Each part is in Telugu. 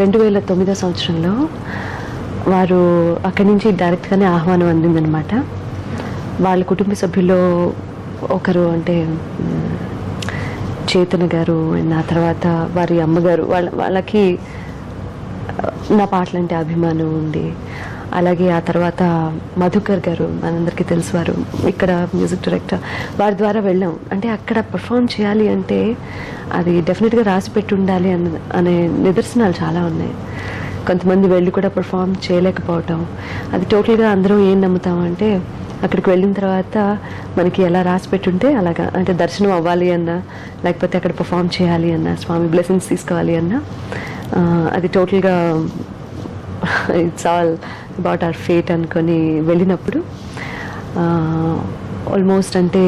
రెండు వేల తొమ్మిదో సంవత్సరంలో వారు అక్కడి నుంచి డైరెక్ట్గానే ఆహ్వానం అందిందనమాట వాళ్ళ కుటుంబ సభ్యుల్లో ఒకరు అంటే చేతన గారు అండ్ ఆ తర్వాత వారి అమ్మగారు వాళ్ళ వాళ్ళకి నా పాటలంటే అభిమానం ఉంది. అలాగే ఆ తర్వాత మధుకర్ గారు మనందరికీ తెలుసు వారు ఇక్కడ మ్యూజిక్ డైరెక్టర్. వారి ద్వారా వెళ్ళాం. అంటే అక్కడ పర్ఫామ్ చేయాలి అంటే అది డెఫినెట్గా రాసి పెట్టి ఉండాలి అన్న అనే నిదర్శనాలు చాలా ఉన్నాయి. కొంతమంది వెళ్ళి కూడా పర్ఫామ్ చేయలేకపోవటం. అది టోటల్గా అందరం ఏం నమ్ముతామంటే అక్కడికి వెళ్ళిన తర్వాత మనకి ఎలా రాసి పెట్టుంటే అలాగా అంటే దర్శనం అవ్వాలి అన్నా లేకపోతే అక్కడ పర్ఫామ్ చేయాలి అన్నా స్వామి బ్లెస్సింగ్స్ తీసుకోవాలి అన్నా అది టోటల్గా it's all about our fate అనుకొని వెళ్ళినప్పుడు ఆల్మోస్ట్ అంటే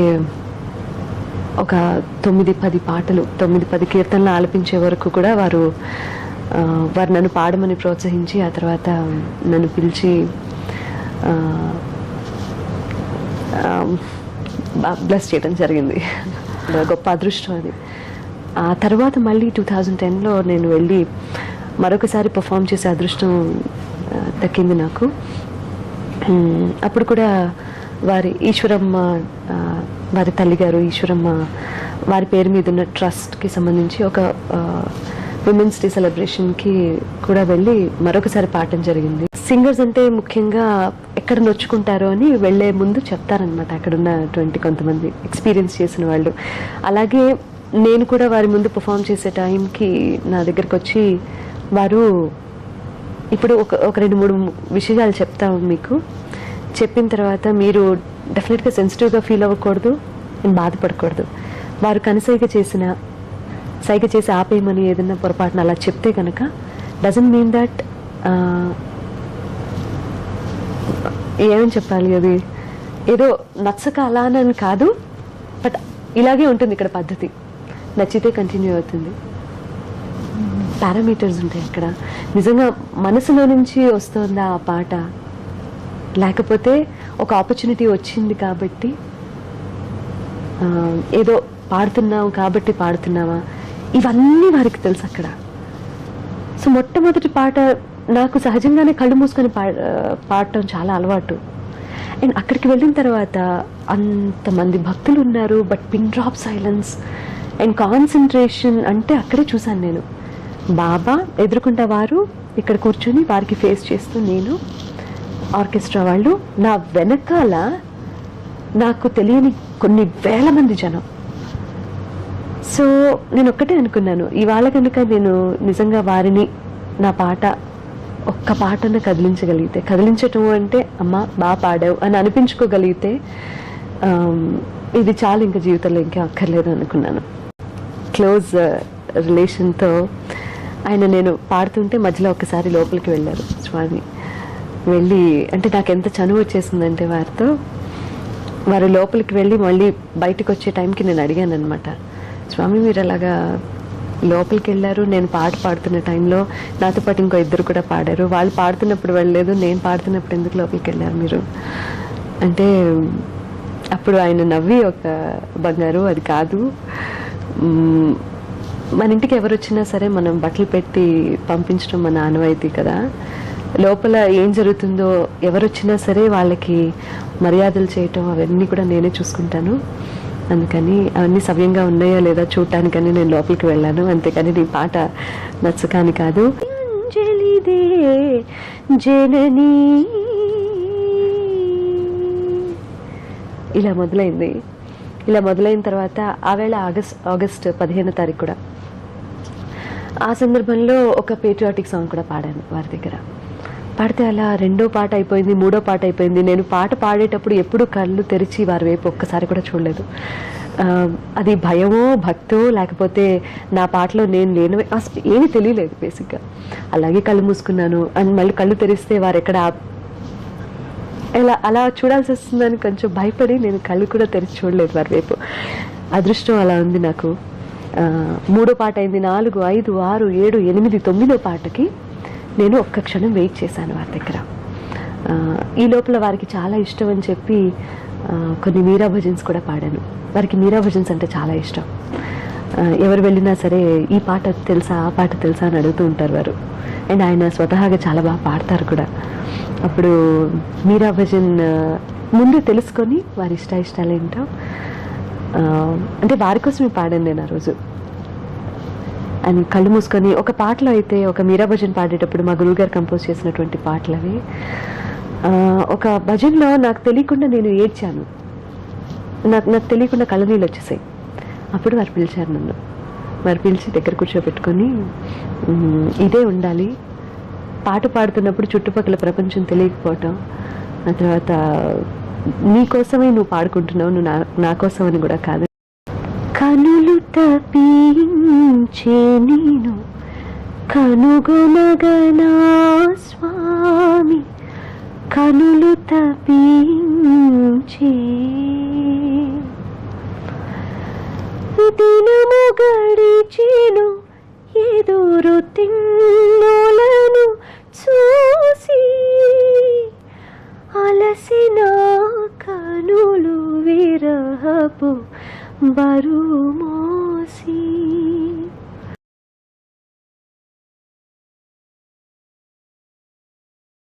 ఒక తొమ్మిది పది పాటలు తొమ్మిది పది కీర్తనలు ఆలపించే వరకు కూడా వారు వారు నన్ను పాడమని ప్రోత్సహించి ఆ తర్వాత నన్ను పిలిచి బ్లెస్ చేయడం జరిగింది. గొప్ప అదృష్టం అది. ఆ తర్వాత మళ్ళీ టూ థౌజండ్ టెన్లో నేను వెళ్ళి మరొకసారి పర్ఫామ్ చేసే అదృష్టం దక్కింది నాకు. అప్పుడు కూడా వారి ఈశ్వరమ్మ వారి తల్లిగారు ఈశ్వరమ్మ వారి పేరు మీద ఉన్న ట్రస్ట్కి సంబంధించి ఒక విమెన్స్ డే సెలబ్రేషన్కి కూడా వెళ్ళి మరొకసారి పాడటం జరిగింది. సింగర్స్ అంటే ముఖ్యంగా ఎక్కడ నొచ్చుకుంటారో అని వెళ్ళే ముందు చెప్తారనమాట అక్కడ ఉన్నటువంటి కొంతమంది ఎక్స్పీరియన్స్ చేసిన వాళ్ళు. అలాగే నేను కూడా వారి ముందు పర్ఫామ్ చేసే టైంకి నా దగ్గరకు వచ్చి వారు ఇప్పుడు ఒక ఒక రెండు మూడు విషయాలు చెప్తాము మీకు. చెప్పిన తర్వాత మీరు డెఫినెట్గా సెన్సిటివ్గా ఫీల్ అవ్వకూడదు. నేను బాధపడకూడదు. వారు కనసైగ చేసిన సైగ చేసి ఆపేయమని ఏదైనా పొరపాటున అలా చెప్తే కనుక డజన్ మీన్ దట్ ఏమని చెప్పాలి అది? ఏదో నచ్చక అలా అని కాదు బట్ ఇలాగే ఉంటుంది ఇక్కడ పద్ధతి. నచ్చితే కంటిన్యూ అవుతుంది. పారామీటర్స్ ఉంటాయి అక్కడ. నిజంగా మనసులో నుంచి వస్తుందా ఆ పాట? లేకపోతే ఒక ఆపర్చునిటీ వచ్చింది కాబట్టి ఏదో పాడుతున్నావు కాబట్టి పాడుతున్నావా? ఇవన్నీ వారికి తెలుసు అక్కడ. సో మొట్టమొదటి పాట నాకు సహజంగానే కళ్ళు మూసుకొని పా పాడటం చాలా అలవాటు. అండ్ అక్కడికి వెళ్ళిన తర్వాత అంతమంది భక్తులు ఉన్నారు but pin drop silence and concentration అంటే అక్కడే చూశాను నేను. బాబా ఎదుర్కొంట వారు ఇక్కడ కూర్చొని వారికి ఫేస్ చేస్తూ నేను ఆర్కెస్ట్రా వాళ్ళు నా వెనకాల నాకు తెలియని కొన్ని వేల మంది జనం. సో నేను ఒక్కటే అనుకున్నాను ఇవాళ కనుక నేను నిజంగా వారిని నా పాట ఒక్క పాటను కదిలించగలిగితే కదిలించటం అంటే అమ్మ బాగా పాడావు అని అనిపించుకోగలిగితే ఇది చాలు ఇంకా జీవితంలో ఇంకా అక్కర్లేదు అనుకున్నాను. క్లోజ్ రిలేషన్తో uh, ఆయన నేను పాడుతుంటే మధ్యలో ఒకసారి లోపలికి వెళ్ళారు స్వామి. వెళ్ళి అంటే నాకు ఎంత చనువు వచ్చేసిందంటే వారితో వారు లోపలికి వెళ్ళి మళ్ళీ బయటకు వచ్చే టైంకి నేను అడిగాను అనమాట స్వామి మీరు అలాగా లోపలికి వెళ్ళారు నేను పాట పాడుతున్న టైంలో నాతో పాటు ఇంకో ఇద్దరు కూడా పాడారు. వాళ్ళు పాడుతున్నప్పుడు వెళ్ళలేదు నేను పాడుతున్నప్పుడు ఎందుకు లోపలికి వెళ్ళారు మీరు? అంటే అప్పుడు ఆయన నవ్వి ఒక బంగారు అది కాదు. మన ఇంటికి ఎవరు వచ్చినా సరే మనం బట్టలు పెట్టి పంపించడం మన ఆనవాయితీ కదా. లోపల ఏం జరుగుతుందో ఎవరు వచ్చినా సరే వాళ్ళకి మర్యాదలు చేయటం అవన్నీ కూడా నేనే చూసుకుంటాను. అందుకని అవన్నీ సవ్యంగా ఉన్నాయా లేదా చూడటానికని నేను లోపలికి వెళ్ళాను. అంతేకాని నీ పాట నచ్చకాని కాదు. జననీ. ఇలా మొదలైంది. ఇలా మొదలైన తర్వాత ఆవేళ ఆగస్ట్ ఆగస్ట్ పదిహేనో తారీఖు కూడా. ఆ సందర్భంలో ఒక పేట్రియాటిక్ సాంగ్ కూడా పాడాను వారి దగ్గర. పాడితే అలా రెండో పాట అయిపోయింది మూడో పాట అయిపోయింది. నేను పాట పాడేటప్పుడు ఎప్పుడు కళ్ళు తెరిచి వారి వైపు ఒక్కసారి కూడా చూడలేదు. అది భయమో భక్తో లేకపోతే నా పాటలో నేను లేను అసలు ఏమీ తెలియలేదు బేసిక్గా. అలాగే కళ్ళు మూసుకున్నాను. అండ్ మళ్ళీ కళ్ళు తెరిస్తే వారు ఎక్కడ ఇలా అలా చూడాల్సి వస్తుందని కొంచెం భయపడి నేను కళ్ళు కూడా తెరిచి చూడలేదు వారి వైపు అదృష్టం అలా ఉంది నాకు. మూడో పాట అయింది. నాలుగు ఐదు ఆరు ఏడు ఎనిమిది తొమ్మిదో పాటకి నేను ఒక్క క్షణం వెయిట్ చేశాను వారి దగ్గర. ఈ లోపల వారికి చాలా ఇష్టం అని చెప్పి కొన్ని మీరా భజన్స్ కూడా పాడాను. వారికి మీరా భజన్స్ అంటే చాలా ఇష్టం. ఎవరు వెళ్ళినా సరే ఈ పాట తెలుసా ఆ పాట తెలుసా అని అడుగుతూ ఉంటారు వారు. అండ్ ఆయన స్వతహాగా చాలా బాగా పాడతారు కూడా. అప్పుడు మీరా భజన్ ముందు తెలుసుకొని వారి ఇష్ట ఇష్టాలు ఏంటో అంటే వారి కోసమే పాడాను నేను ఆ రోజు. అని కళ్ళు మూసుకొని ఒక పాటలో అయితే ఒక మీరా భజన్ పాడేటప్పుడు మా గురువు గారు కంపోజ్ చేసినటువంటి పాటలు అవి. ఒక భజన్లో నాకు తెలియకుండా నేను ఏడ్చాను. నాకు నాకు తెలియకుండా కళ్ళనీళ్ళు వచ్చేసాయి. అప్పుడు వారు పిలిచారు నన్ను. వారు పిలిచి దగ్గర కూర్చోబెట్టుకొని ఇదే ఉండాలి. పాట పాడుతున్నప్పుడు చుట్టుపక్కల ప్రపంచం తెలియకపోవటం ఆ తర్వాత నీకోసమే నువ్వు పాడుకుంటున్నావు నువ్వు నా నా కోసం అని కూడా కాదు. కనులు తప్పించే నేను. కనుగొనగనా స్వామి. కనులు తప్పించే దినము గడిచేను. ఎదురు తిన్నోలను చూసి అలసిన కనులు విరహపు బరువు మోసి